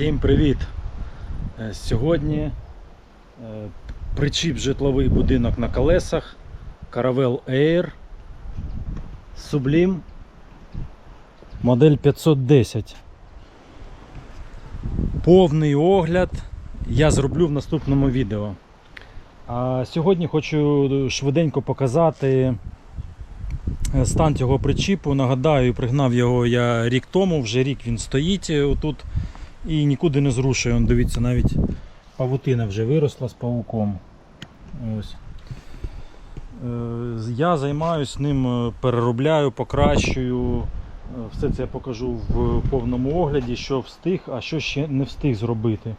Всім привіт! Е, Сьогодні е, причіп житловий будинок на колесах Caravelle Air Sublime модель 510. Повний огляд я зроблю в наступному відео. А сьогодні хочу швиденько показати е, стан цього причіпу. Нагадаю, пригнав його я рік тому, вже рік він стоїть отут і нікуди не зрушує. Он, дивіться, навіть павутина вже виросла з павуком. Ось. Е, Я займаюся ним, е, переробляю, покращую. Е, Все це я покажу в повному огляді, що встиг, а що ще не встиг зробити.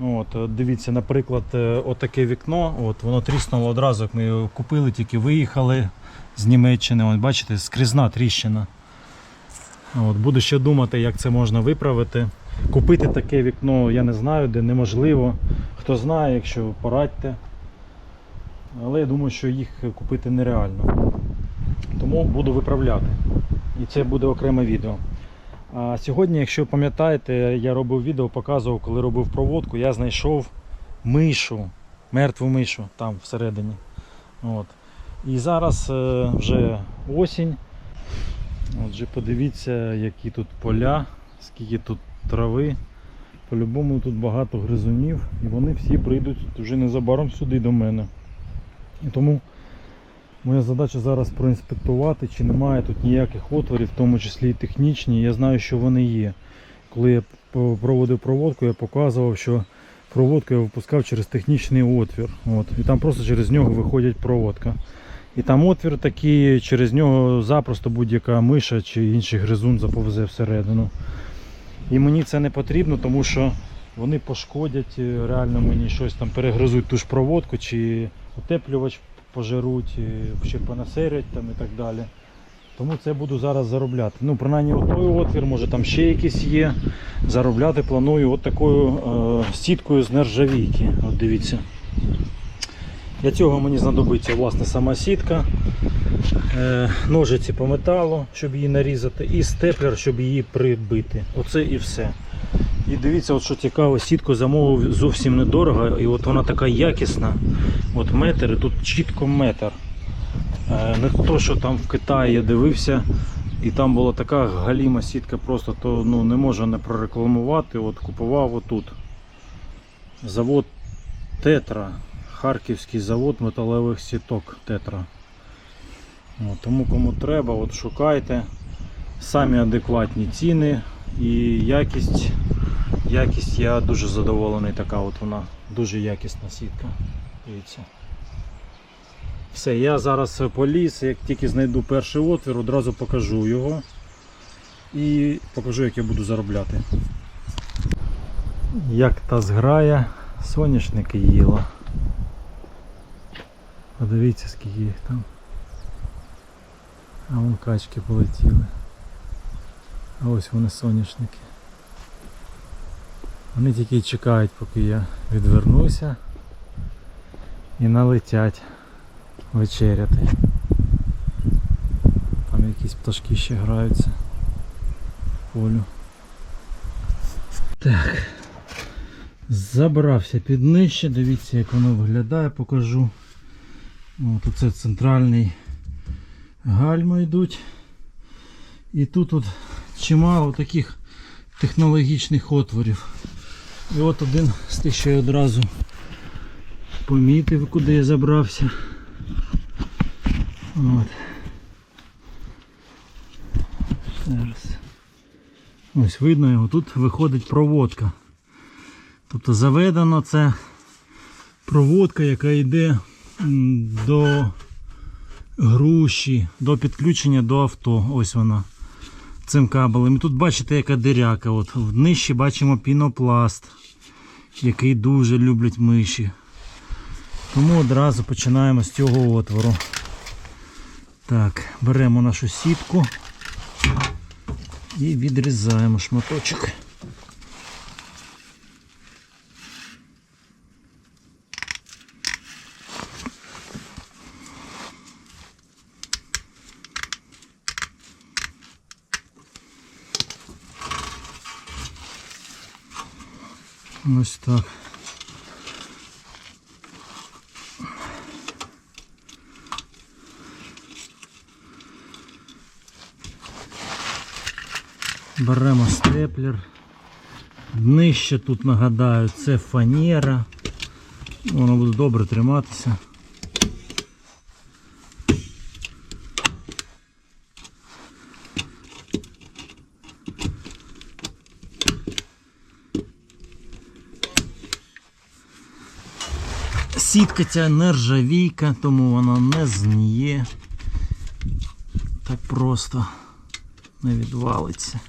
От, дивіться, наприклад, отаке вікно, от, воно тріснуло одразу, як ми його купили, тільки виїхали з Німеччини. От, бачите, скрізна тріщина. От, буду ще думати, як це можна виправити. Купити таке вікно я не знаю, де неможливо. Хто знає, якщо порадьте. Але я думаю, що їх купити нереально. Тому буду виправляти. І це буде окреме відео. А сьогодні, якщо пам'ятаєте, я робив відео, показував, коли робив проводку, я знайшов мишу, мертву мишу там всередині. От. І зараз е, вже осінь. Отже, подивіться, які тут поля, скільки тут трави. По-любому тут багато гризунів і вони всі прийдуть вже незабаром сюди до мене. І тому моя задача зараз проінспектувати, чи немає тут ніяких отворів, в тому числі і технічні. Я знаю, що вони є. Коли я проводив проводку, я показував, що проводку я випускав через технічний отвір. От. І там просто через нього виходить проводка. І там отвір такий, через нього запросто будь-яка миша чи інший гризун заповзе всередину. І мені це не потрібно, тому що вони пошкодять е, реально мені щось там перегризуть ту ж проводку, чи утеплювач пожируть, е, чи понасерять там і так далі. Тому це буду зараз заробляти. Ну, принаймні той отвір, може там ще якийсь є. Заробляти планую от такою е, сіткою з нержавійки. От дивіться. Для цього мені знадобиться власне сама сітка, е, ножиці по металу, щоб її нарізати, і степлер, щоб її прибити. Оце і все. І дивіться, от що цікаво, сітку замовив зовсім недорого, і от вона така якісна. От метр, і тут чітко метр. Е, Не то, що там в Китаї я дивився, і там була така галіма сітка, просто то ну, не можу не прорекламувати. От купував отут. Завод Тетра. Харківський завод металевих сіток Тетра. От, тому кому треба, от шукайте. Самі адекватні ціни і якість. Якість я дуже задоволений, така от вона, дуже якісна сітка. Дивіться. Все, я зараз поліз, як тільки знайду перший отвір, одразу покажу його і покажу, як я буду заробляти. Як та зграя соняшники їла. Подивіться, скільки їх там. А вон качки полетіли. А ось вони соняшники. Вони тільки й чекають, поки я відвернуся і налетять вечеряти. Там якісь пташки ще граються в полю. Так. Забрався під нижче, дивіться як воно виглядає, покажу. От оце центральний гальма йдуть. І тут от чимало таких технологічних отворів. І от один з тих, що я одразу помітив, куди я забрався. От. Ось видно його, тут виходить проводка. Тобто заведено це проводка, яка йде до груші, до підключення до авто. Ось вона цим кабелем. І тут бачите, яка диряка. От. В нижчі бачимо пінопласт, який дуже люблять миші. Тому одразу починаємо з цього отвору. Так, беремо нашу сітку і відрізаємо шматочок. Ось так. Беремо степлер. Днище тут нагадаю, це фанера. Воно буде добре триматися. Сітка ця нержавійка, тому вона не зніє. Так просто не відвалиться.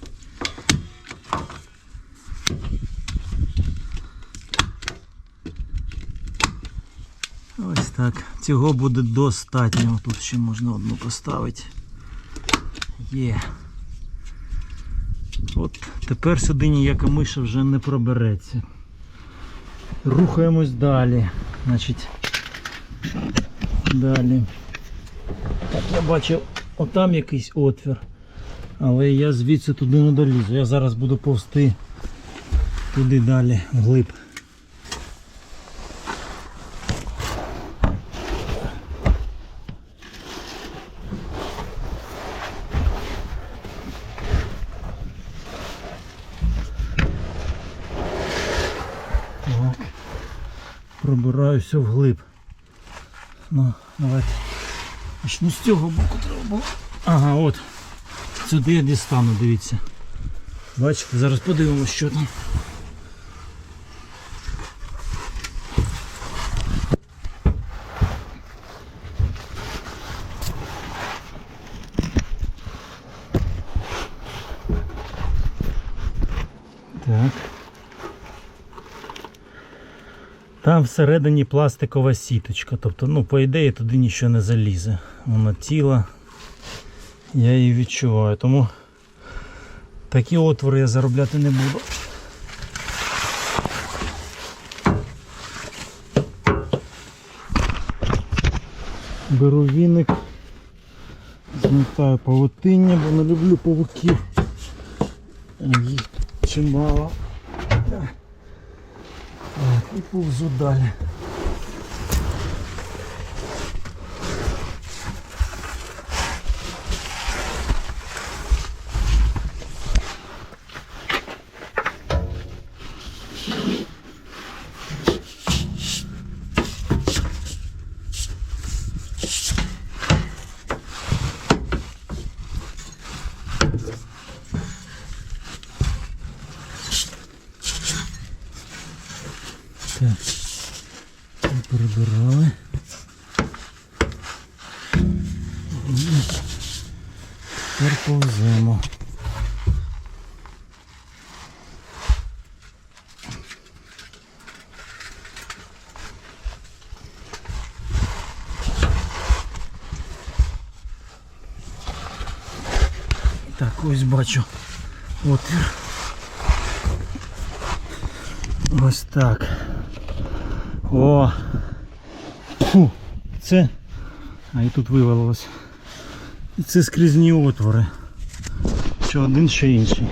Ось так. Цього буде достатньо. Тут ще можна одну поставити. Є. От тепер сюди ніяка миша вже не пробереться. Рухаємось далі. Значить, далі. Так, я бачив, отам якийсь отвір. Але я звідси туди не долізу. Я зараз буду повсти туди далі, вглиб. Пробираюся вглиб. Ну, давайте. Почну з цього боку треба було. Ага, от. Сюди я дістану, дивіться. Бачите, зараз подивимося, що там. Там всередині пластикова сіточка. Тобто, ну, по ідеї, туди нічого не залізе. Вона тіла. Я її відчуваю. Тому такі отвори я заробляти не буду. Беру віник, змітаю павутиння, бо не люблю павуків. Їх чимало. І повзу далі. Так. Ми Перебирали. І Тепер повземо. Так, ось бачу отвір. Ось так. О! Фу, це. А і тут вивалилось. І це скрізні отвори. Що один, що інший.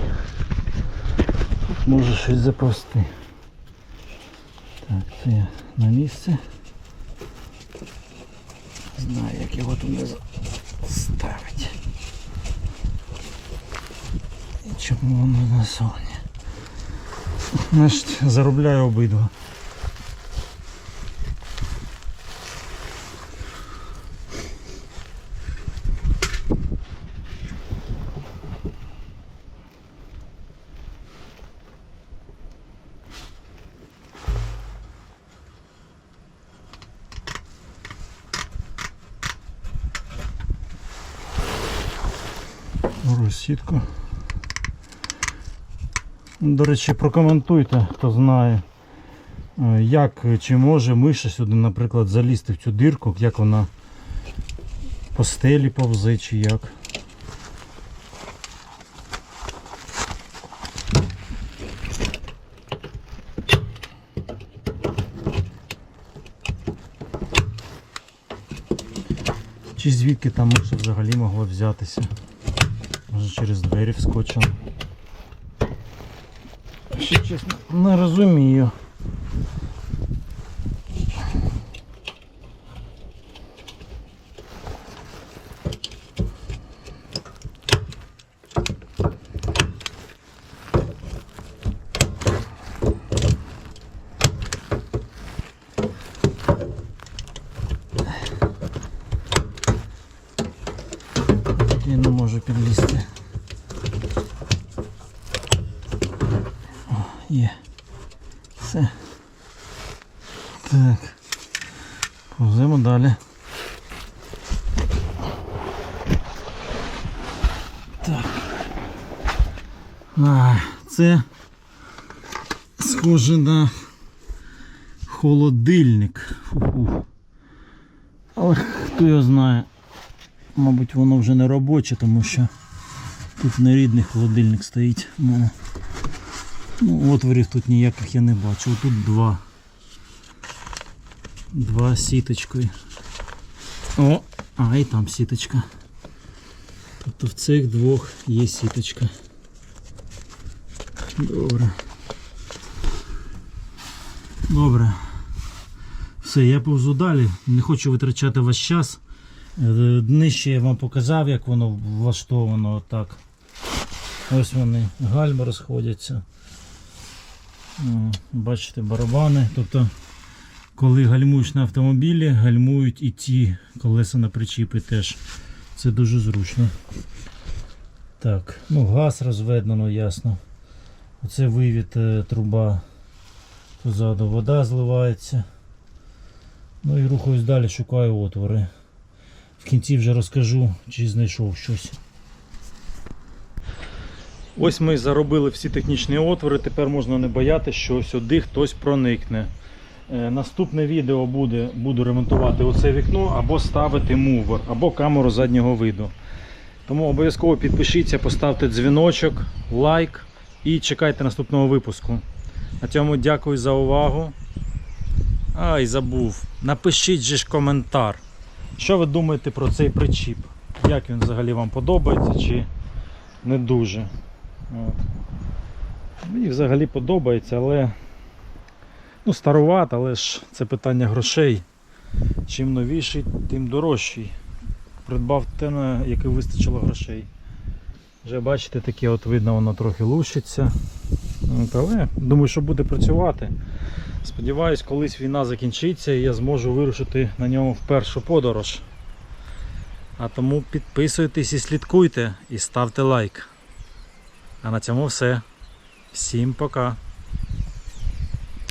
Тут може щось заповсти. Так, це я на місце. Знаю, як його туди ставити. І чому воно на зоні? Значить, заробляю обидва. Розсітку. До речі, прокоментуйте, хто знає, е, як чи може миша сюди, наприклад, залізти в цю дирку, як вона по стелі повзе, чи як. Чи звідки там миша взагалі могла взятися? Може через двері вскочила. ще чесно не розумію. Я не можу підлізти. О, є. Все. Так. Повземо далі. Так. А, це схоже на холодильник. Фу-фу. Але хто його знає. Мабуть, воно вже не робоче, тому що тут не рідний холодильник стоїть. у мене. Ну, отворів тут ніяких я не бачу. Тут два. Два сіточкою. О, а і там сіточка. Тобто в цих двох є сіточка. Добре. Добре. Все, я повзу далі. Не хочу витрачати ваш час. Нижче я вам показав, як воно влаштовано отак. Ось вони гальми розходяться. Бачите, барабани. Тобто, коли гальмуєш на автомобілі, гальмують і ті колеса на причіпи теж. Це дуже зручно. Так, ну газ розведено, ясно. Оце вивід е, труба. Позаду вода зливається. Ну і рухаюсь далі, шукаю отвори. В кінці вже розкажу, чи знайшов щось. Ось ми заробили всі технічні отвори. Тепер можна не боятися, що сюди хтось проникне. Е, Наступне відео буде, буду ремонтувати оце вікно або ставити мувер, або камеру заднього виду. Тому обов'язково підпишіться, поставте дзвіночок, лайк і чекайте наступного випуску. На цьому дякую за увагу. Ай, забув. Напишіть же ж коментар. Що ви думаєте про цей причіп? Як він взагалі вам подобається чи не дуже? От. Мені взагалі подобається, але ну, старуват, але ж це питання грошей. Чим новіший, тим дорожчий. Придбав те, на яке вистачило грошей. Вже бачите, таке от видно, воно трохи лущиться. Але думаю, що буде працювати. Сподіваюсь, колись війна закінчиться і я зможу вирушити на ньому в першу подорож. А тому підписуйтесь і слідкуйте і ставте лайк. А на цьому все. Всім пока.